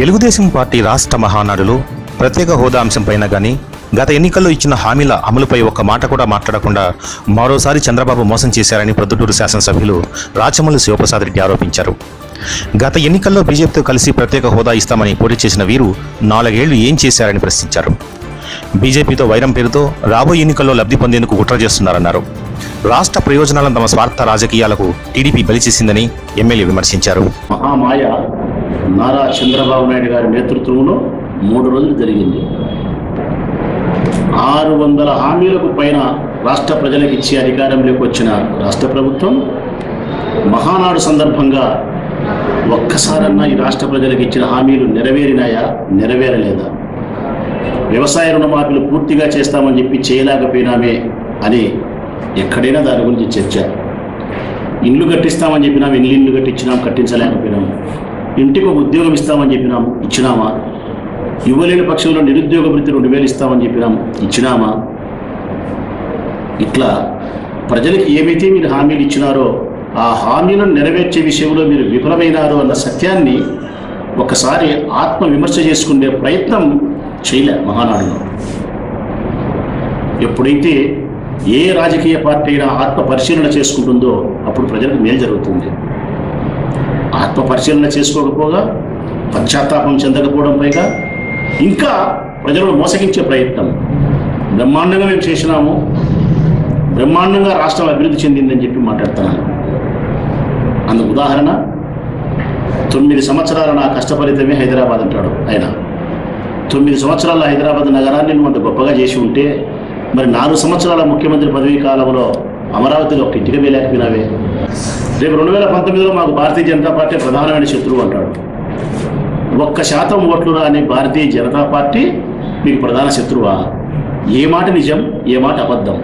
Telugu Desam party రాష్ట్ర మహానాడులో ప్రత్యేక హోదా అంశంపైన కానీ గత ఎన్నికల్లో ఇచ్చిన హామీల అమలుపై ఒక్క మాట కూడా మాట్లాడకుండా మరోసారి చంద్రబాబు మోసం చేశారని ప్రొద్దుటూరు శాసనసభ్యులు రాచమల్లు శివప్రసాద్ రెడ్డి ఆరోపించారు. గత ఎన్నికల్లో బీజేపీతో కలిసి ప్రత్యేక హోదా ఇస్తామని పోటీ చేసిన వీరు నాలుగేళ్ళు ఏం చేశారని ప్రశ్నించారు. బీజేపీతో వైరం పేరుతో రాబోయే ఎన్నికల్లో లబ్ధి పొందేందుకు కుట్ర చేస్తున్నారన్నారు. రాష్ట్ర ప్రయోజనాలను తమ స్వార్థ రాజకీయాలకు టీడీపీ బలి చేసిందని ఎమ్మెల్యే విమర్శించారు. మహామాయ నారా చంద్రబాబు నాయుడు గారి నేతృత్వంలో మూడు రోజులు జరిగింది. ఆరు వందల హామీలకు పైన రాష్ట్ర ప్రజలకు ఇచ్చే అధికారంలోకి వచ్చిన రాష్ట్ర ప్రభుత్వం మహానాడు సందర్భంగా ఒక్కసారన్నా ఈ రాష్ట్ర ప్రజలకు ఇచ్చిన హామీలు నెరవేరినాయా నెరవేరలేదా? వ్యవసాయ రుణమాఫీలు పూర్తిగా చేస్తామని చెప్పి చేయలేకపోయినామే అని ఎక్కడైనా దాని గురించి చర్చ. ఇల్లు కట్టిస్తామని చెప్పినాం ఇల్లు ఇల్లు కట్టించినాం కట్టించలేకపోయినాం. ఇంటికి ఒక ఉద్యోగం ఇస్తామని చెప్పినాం ఇచ్చినామా? ఇవ్వలేని పక్షంలో నిరుద్యోగ వృత్తి రెండు వేలు ఇస్తామని చెప్పినాం ఇచ్చినామా? ఇట్లా ప్రజలకు ఏమైతే మీరు హామీలు ఇచ్చినారో ఆ హామీలను నెరవేర్చే విషయంలో మీరు విఫలమైనారు అన్న సత్యాన్ని ఒకసారి ఆత్మ విమర్శ చేసుకునే ప్రయత్నం చేయలే మహానాడులో. ఎప్పుడైతే ఏ రాజకీయ పార్టీ అయినా ఆత్మ పరిశీలన చేసుకుంటుందో అప్పుడు ప్రజలకు మేలు జరుగుతుంది. ఆత్మ పరిశీలన చేసుకోకపోగా పశ్చాత్తాపం చెందకపోవడం పైగా ఇంకా ప్రజలను మోసగించే ప్రయత్నం. బ్రహ్మాండంగా మేము చేసినాము. బ్రహ్మాండంగా రాష్ట్రం అభివృద్ధి చెందిందని చెప్పి మాట్లాడుతున్నాను అందుకు ఉదాహరణ తొమ్మిది సంవత్సరాల నా కష్టఫలితమే హైదరాబాద్ అంటాడు ఆయన. తొమ్మిది సంవత్సరాల హైదరాబాద్ నగరాన్ని నువ్వు అంత గొప్పగా చేసి ఉంటే మరి నాలుగు సంవత్సరాల ముఖ్యమంత్రి పదవీ కాలంలో అమరావతిలో ఒక ఇంటికి వేయలేకపోయినావే రేపు రెండు వేల పంతొమ్మిదిలో మాకు భారతీయ జనతా పార్టీ ప్రధానమైన శత్రువు అంటాడు. ఒక్క శాతం ఓట్లు రాని భారతీయ జనతా పార్టీ మీకు ప్రధాన శత్రువా? ఏ మాట నిజం ఏ మాట అబద్ధం?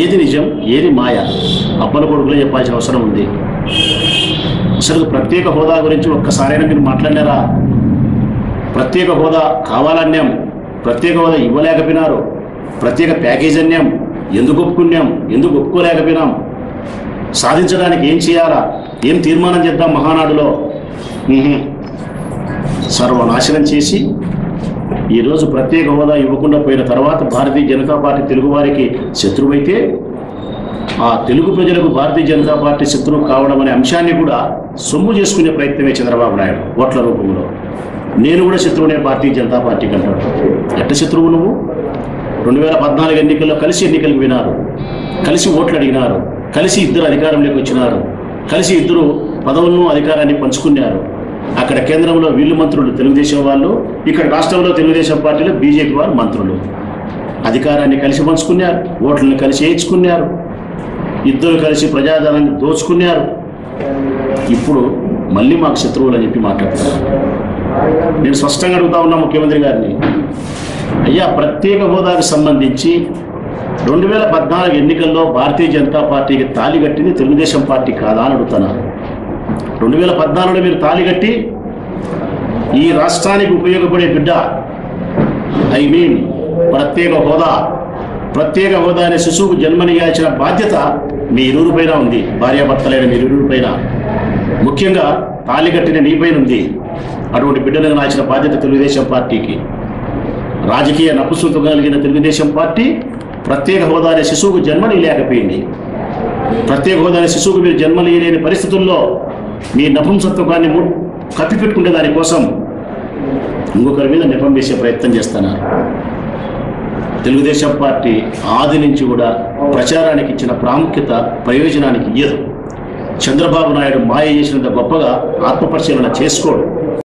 ఏది నిజం ఏది మాయ? అబ్బల కొడుకులో చెప్పాల్సిన అవసరం ఉంది. అసలు ప్రత్యేక హోదా గురించి ఒక్కసారైనా మీరు మాట్లాడినారా ప్రత్యేక హోదా కావాలన్నాం ప్రత్యేక హోదా ఇవ్వలేకపోయినారు ప్రత్యేక ప్యాకేజ్ అన్నాం ఎందుకు ఒప్పుకున్నాం ఎందుకు ఒప్పుకోలేకపోయినాం? సాధించడానికి ఏం చేయాలా? ఏం తీర్మానం చేద్దాం మహానాడులో? సర్వనాశనం చేసి ఈరోజు ప్రత్యేక హోదా ఇవ్వకుండా పోయిన తర్వాత భారతీయ జనతా పార్టీ తెలుగువారికి శత్రువైతే ఆ తెలుగు ప్రజలకు భారతీయ జనతా పార్టీ శత్రువు కావడం అనే అంశాన్ని కూడా సొమ్ము చేసుకునే ప్రయత్నమే చంద్రబాబు నాయుడు ఓట్ల రూపంలో. నేను కూడా శత్రువునే భారతీయ జనతా పార్టీకి అంటాడు ఎట్ట శత్రువు నువ్వు? రెండు వేల పద్నాలుగు ఎన్నికల్లో కలిసి ఎన్నికలకు వినారు కలిసి ఓట్లు అడిగినారు. కలిసి ఇద్దరు అధికారంలోకి వచ్చినారు. కలిసి ఇద్దరు పదవులను అధికారాన్ని పంచుకున్నారు. అక్కడ కేంద్రంలో వీళ్ళు మంత్రులు తెలుగుదేశం వాళ్ళు ఇక్కడ రాష్ట్రంలో తెలుగుదేశం పార్టీలో బీజేపీ వారు మంత్రులు. అధికారాన్ని కలిసి పంచుకున్నారు ఓట్లను కలిసి వేయించుకున్నారు ఇద్దరు కలిసి ప్రజాధనాన్ని దోచుకున్నారు. ఇప్పుడు మళ్ళీ మాకు శత్రువులు అని చెప్పి మాట్లాడుతున్నారు. నేను స్పష్టంగా అడుగుతా ఉన్నా ముఖ్యమంత్రి గారిని. అయ్యా ప్రత్యేక హోదాకు సంబంధించి రెండు వేల పద్నాలుగు ఎన్నికల్లో భారతీయ జనతా పార్టీకి తాళి కట్టింది తెలుగుదేశం పార్టీ కాదా అని అడుగుతున్నారు రెండు వేల పద్నాలుగులో మీరు తాళి కట్టి ఈ రాష్ట్రానికి ఉపయోగపడే బిడ్డ ఐ మీన్ ప్రత్యేక హోదా ప్రత్యేక హోదా అనే శిశువుకు జన్మనియాల్సిన బాధ్యత మీ ఇరువురు పైన ఉంది భార్యాభర్తలైన మీ ఇరువురు పైన. ముఖ్యంగా తాళి కట్టిన నీ పైన ఉంది అటువంటి బిడ్డలను నాచిన బాధ్యత తెలుగుదేశం పార్టీకి. రాజకీయ నపుసుతో కలిగిన తెలుగుదేశం పార్టీ ప్రత్యేక హోదా శిశువుకు జన్మని లేకపోయింది ప్రత్యేక హోదా శిశువుకు మీరు జన్మలేని పరిస్థితుల్లో మీ నపుంసత్వాన్ని కప్పిపెట్టుకునే దానికోసం ఇంకొకరి మీద నిపం వేసే ప్రయత్నం చేస్తున్నారు తెలుగుదేశం పార్టీ ఆది నుంచి కూడా ప్రచారానికి ఇచ్చిన ప్రాముఖ్యత ప్రయోజనానికి ఇయ్యదు. చంద్రబాబు నాయుడు మాయ చేసినంత గొప్పగా ఆత్మపరిశీలన చేసుకోడు.